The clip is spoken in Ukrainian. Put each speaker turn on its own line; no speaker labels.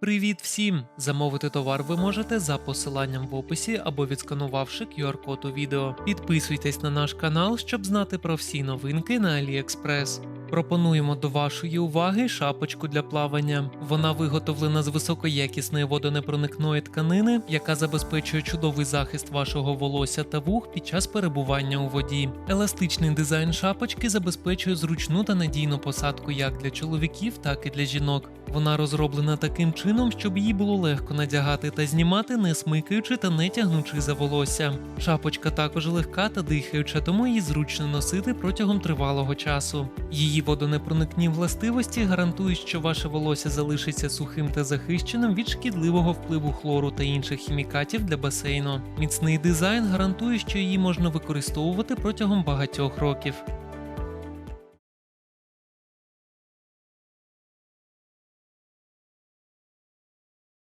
Привіт всім! Замовити товар ви можете за посиланням в описі або відсканувавши QR-код у відео. Підписуйтесь на наш канал, щоб знати про всі новинки на AliExpress. Пропонуємо до вашої уваги шапочку для плавання. Вона виготовлена з високоякісної водонепроникної тканини, яка забезпечує чудовий захист вашого волосся та вух під час перебування у воді. Еластичний дизайн шапочки забезпечує зручну та надійну посадку як для чоловіків, так і для жінок. Вона розроблена таким чином, щоб її було легко надягати та знімати, не смикаючи та не тягнучи за волосся. Шапочка також легка та дихаюча, тому її зручно носити протягом тривалого часу. Її водонепроникні властивості гарантують, що ваше волосся залишиться сухим та захищеним від шкідливого впливу хлору та інших хімікатів для басейну. Міцний дизайн гарантує, що її можна використовувати протягом багатьох років.